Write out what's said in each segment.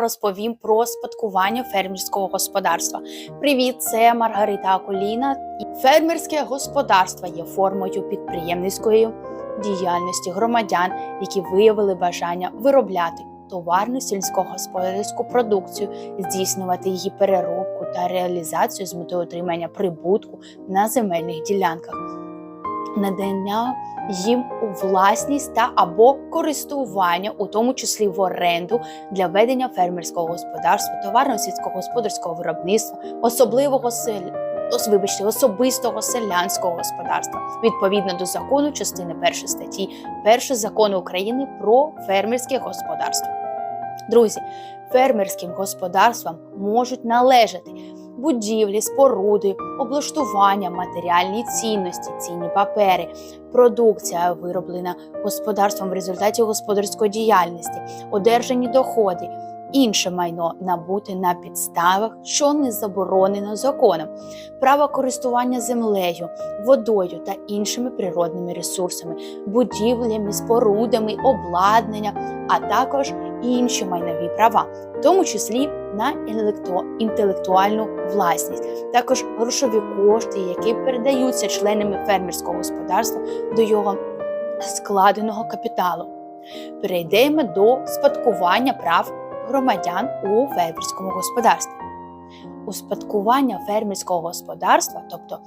розповім про спадкування фермерського господарства. Привіт, це Маргарита Акуліна. Фермерське господарство є формою підприємницької діяльності громадян, які виявили бажання виробляти товарну сільськогосподарську продукцію, здійснювати її переробку та реалізацію з метою отримання прибутку на земельних ділянках, надання їм у власність та або користування, у тому числі в оренду для ведення фермерського господарства, товарно сільськогосподарського виробництва, особливого сель... вибачте, особистого селянського господарства відповідно до закону частини 1 статті 1 закону України про фермерське господарство. Друзі, фермерським господарствам можуть належати будівлі, споруди, облаштування, матеріальні цінності, цінні папери, продукція, вироблена господарством в результаті господарської діяльності, одержані доходи, інше майно набуте на підставах, що не заборонено законом, право користування землею, водою та іншими природними ресурсами, будівлями, спорудами, обладнання, а також інші майнові права, в тому числі на інтелектуальну власність, також грошові кошти, які передаються членами фермерського господарства до його складеного капіталу. Перейдемо до спадкування прав громадян у фермерському господарстві. Успадкування фермерського господарства, тобто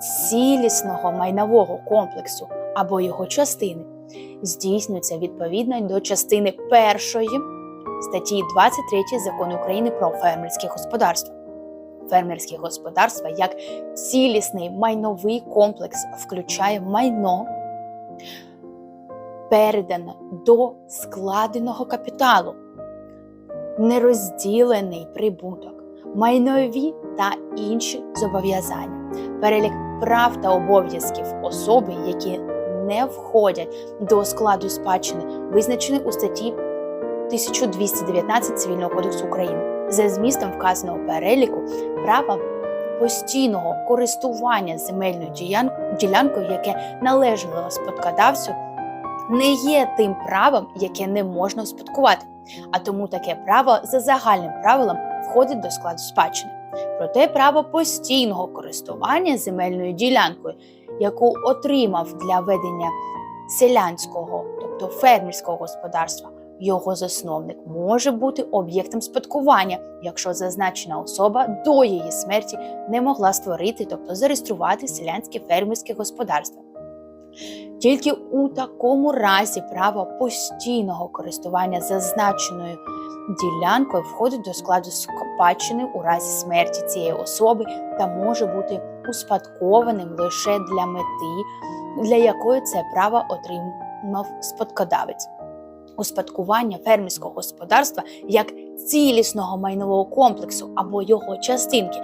цілісного майнового комплексу або його частини, здійснюється відповідно до частини першої статті 23 Закону України про фермерське господарство. Фермерське господарство як цілісний майновий комплекс включає майно, передане до складеного капіталу, нерозділений прибуток, майнові та інші зобов'язання, перелік прав та обов'язків особи, які не входять до складу спадщини, визначений у статті 1219 Цивільного кодексу України. За змістом вказаного переліку права постійного користування земельною ділянкою, яке належало спадкодавцю, не є тим правом, яке не можна успадкувати, а тому таке право за загальним правилом входить до складу спадщини. Проте право постійного користування земельною ділянкою, яку отримав для ведення селянського, тобто фермерського господарства, його засновник може бути об'єктом спадкування, якщо зазначена особа до її смерті не могла створити, тобто зареєструвати селянське фермерське господарство. Тільки у такому разі право постійного користування зазначеною ділянкою входить до складу спадщини у разі смерті цієї особи та може бути успадкованим лише для мети, для якої це право отримав спадкодавець. Успадкування фермерського господарства як цілісного майнового комплексу або його частинки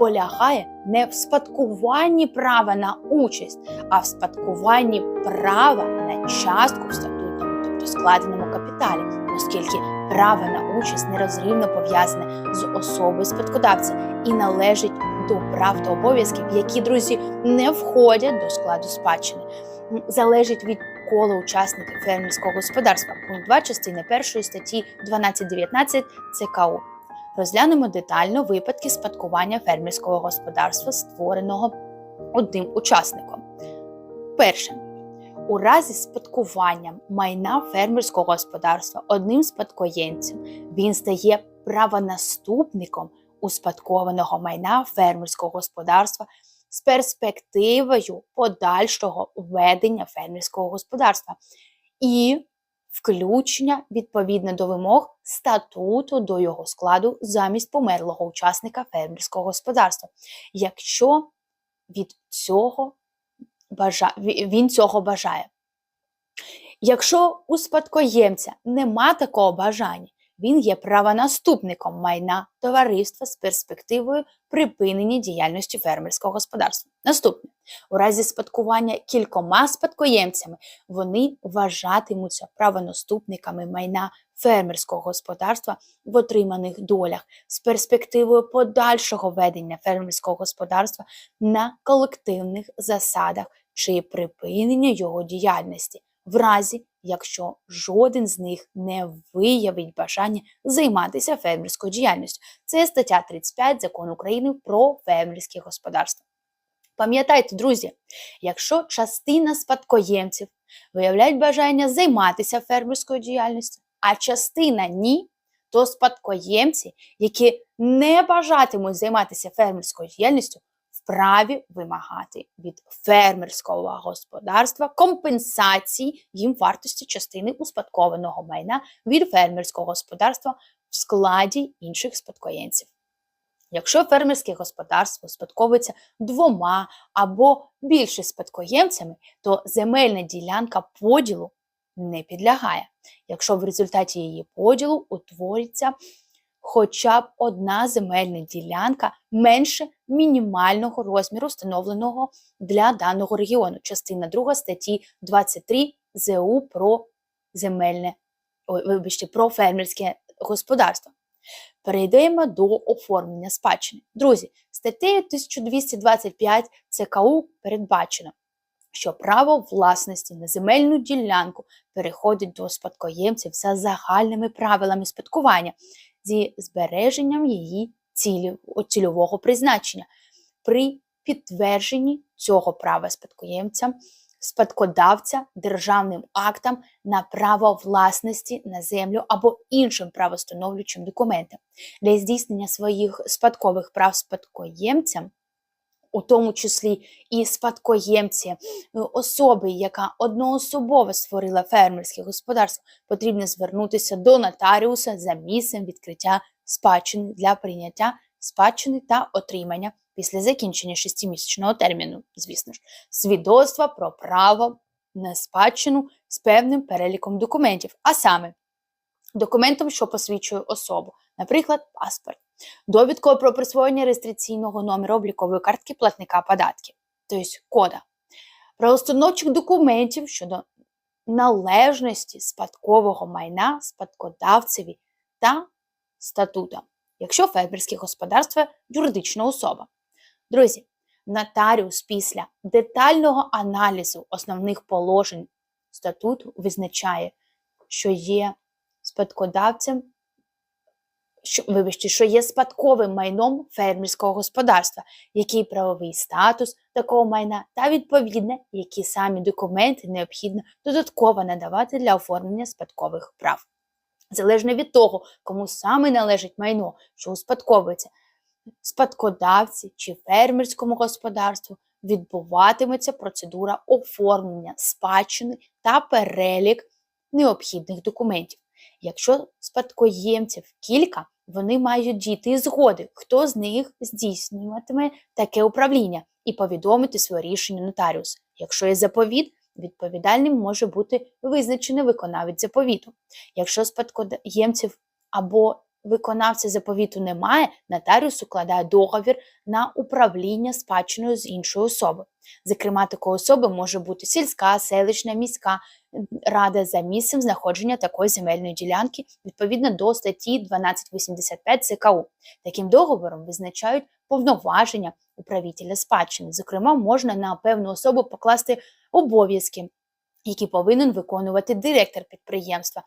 полягає не в спадкуванні права на участь, а в спадкуванні права на частку в статутному, тобто складеному капіталі, оскільки право на участь нерозривно пов'язане з особою спадкодавця і належить до прав та обов'язків, які друзі не входять до складу спадщини, залежить від кола учасників фермерського господарства. Пункт 2 частини 1 статті 12.19 ЦКУ. Розглянемо детально випадки спадкування фермерського господарства, створеного одним учасником. Перше. У разі спадкування майна фермерського господарства одним спадкоємцем він стає правонаступником успадкованого майна фермерського господарства з перспективою подальшого ведення фермерського господарства і включення відповідно до вимог статуту до його складу замість померлого учасника фермерського господарства, якщо від цього бажа... він цього бажає. Якщо у спадкоємця нема такого бажання, він є правонаступником майна товариства з перспективою припинення діяльності фермерського господарства. Наступне, у разі спадкування кількома спадкоємцями вони вважатимуться правонаступниками майна фермерського господарства в отриманих долях з перспективою подальшого ведення фермерського господарства на колективних засадах чи припинення його діяльності в разі якщо жоден з них не виявить бажання займатися фермерською діяльністю. Це стаття 35 закону України про фермерське господарство. Пам'ятайте, друзі, якщо частина спадкоємців виявляють бажання займатися фермерською діяльністю, а частина ні, то спадкоємці, які не бажатимуть займатися фермерською діяльністю, вправі вимагати від фермерського господарства компенсації їм вартості частини успадкованого майна від фермерського господарства в складі інших спадкоємців. Якщо фермерське господарство спадковується двома або більше спадкоємцями, то земельна ділянка поділу не підлягає, якщо в результаті її поділу утвориться хоча б одна земельна ділянка менше мінімального розміру, встановленого для даного регіону. Частина 2 статті 23 ЗУ про земельне, ой, вибачте, про фермерське господарство. Перейдемо до оформлення спадщини. Друзі, статтею 1225 ЦКУ передбачено, що право власності на земельну ділянку переходить до спадкоємців за загальними правилами спадкування зі збереженням її цільового призначення. При підтвердженні цього права спадкоємця спадкодавця державним актом на право власності на землю або іншим правостановлюючим документам для здійснення своїх спадкових прав спадкоємцям. У тому числі і спадкоємці. Е, особи, яка одноособово створила фермерське господарство, потрібно звернутися до нотаріуса за місцем відкриття спадщини для прийняття спадщини та отримання після закінчення шестимісячного терміну, звісно ж, свідоцтва про право на спадщину з певним переліком документів, а саме документом, що посвідчує особу, наприклад, паспорт, довідкою про присвоєння реєстраційного номеру облікової картки платника податків, тобто кода, правоустановчих документів щодо належності спадкового майна спадкодавцеві та статута, якщо фермерське господарство юридична особа. Друзі, нотаріус після детального аналізу основних положень статуту визначає, що є спадкодавцем, що, вибачте, що є спадковим майном фермерського господарства, який правовий статус такого майна та відповідне, які самі документи необхідно додатково надавати для оформлення спадкових прав. Залежно від того, кому саме належить майно, що успадковується, спадкодавці чи фермерському господарству відбуватиметься процедура оформлення спадщини та перелік необхідних документів. Якщо спадкоємців кілька, вони мають діти згоди, хто з них здійснюватиме таке управління і повідомити своє рішення нотаріус. Якщо є заповіт, відповідальним може бути визначений виконавець заповіту. Якщо спадкоємців або виконавця заповіту немає, нотаріус укладає договір на управління спадщиною з іншою особою. Зокрема, такою особою може бути сільська, селищна, міська рада за місцем знаходження такої земельної ділянки відповідно до статті 1285 ЦКУ. Таким договором визначають повноваження управителя спадщини. Зокрема, можна на певну особу покласти обов'язки, які повинен виконувати директор підприємства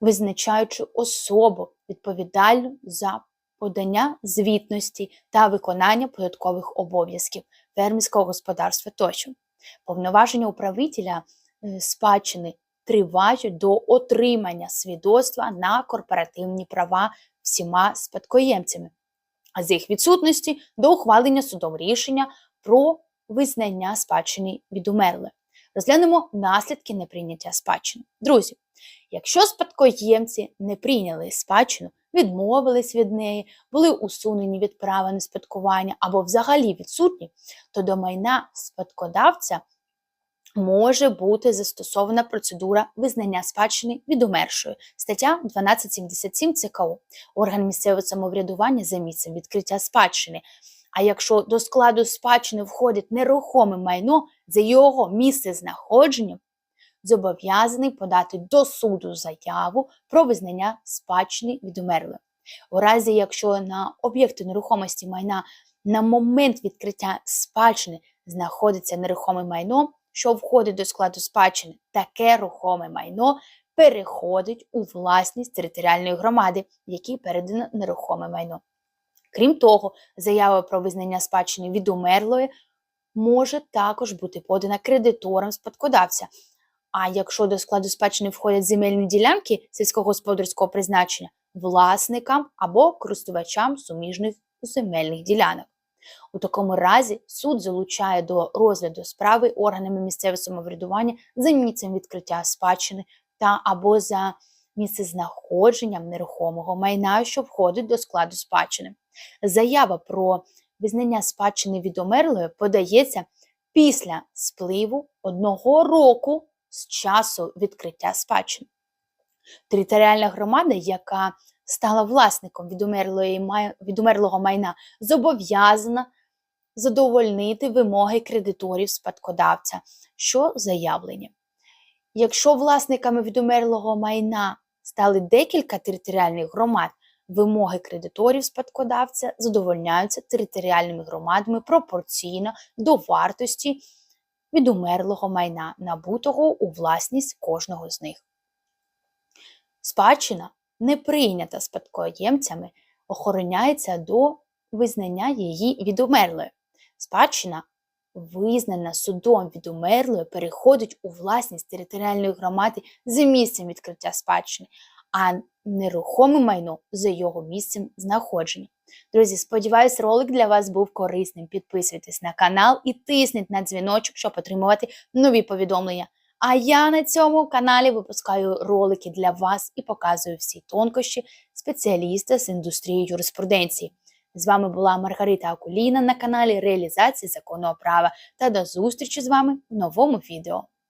визначаючи особу відповідальну за подання звітності та виконання податкових обов'язків фермерського господарства тощо. Повноваження управителя е, спадщини тривають до отримання свідоцтва на корпоративні права всіма спадкоємцями, а з їх відсутності до ухвалення судом рішення про визнання спадщини від умерлих. Розглянемо наслідки неприйняття спадщини. Друзі, Якщо спадкоємці не прийняли спадщину, відмовились від неї, були усунені від права на спадкування або взагалі відсутні, то до майна спадкодавця може бути застосована процедура визнання спадщини від умершої. Стаття 1277 ЦКУ. Орган місцевого самоврядування за місцем відкриття спадщини. А якщо до складу спадщини входить нерухоме майно за його місце знаходження, зобов'язаний подати до суду заяву про визнання спадщини від умерлих. У разі, якщо на об'єкти нерухомості майна на момент відкриття спадщини знаходиться нерухоме майно, що входить до складу спадщини, таке рухоме майно переходить у власність територіальної громади, якій передано нерухоме майно. Крім того, заява про визнання спадщини від умерлої може також бути подана кредитором спадкодавця. А якщо до складу спадщини входять земельні ділянки сільськогосподарського призначення, власникам або користувачам суміжних земельних ділянок. У такому разі суд залучає до розгляду справи органами місцевого самоврядування за місцем відкриття спадщини та або за місцезнаходженням нерухомого майна, що входить до складу спадщини. Заява про визнання спадщини від умерлої подається після спливу одного року з часу відкриття спадщини. Територіальна громада, яка стала власником від, умерлої, май- від умерлого майна, зобов'язана задовольнити вимоги кредиторів спадкодавця, що заявлені. Якщо власниками від умерлого майна стали декілька територіальних громад, вимоги кредиторів спадкодавця задовольняються територіальними громадами пропорційно до вартості від умерлого майна, набутого у власність кожного з них. Спадщина, не прийнята спадкоємцями, охороняється до визнання її від умерлої. Спадщина, визнана судом від умерлої, переходить у власність територіальної громади за місцем відкриття спадщини, а нерухоме майно за його місцем знаходження. Друзі, сподіваюсь, ролик для вас був корисним. Підписуйтесь на канал і тисніть на дзвіночок, щоб отримувати нові повідомлення. А я на цьому каналі випускаю ролики для вас і показую всі тонкощі спеціаліста з індустрії юриспруденції. З вами була Маргарита Акуліна на каналі Реалізації законного права та до зустрічі з вами в новому відео.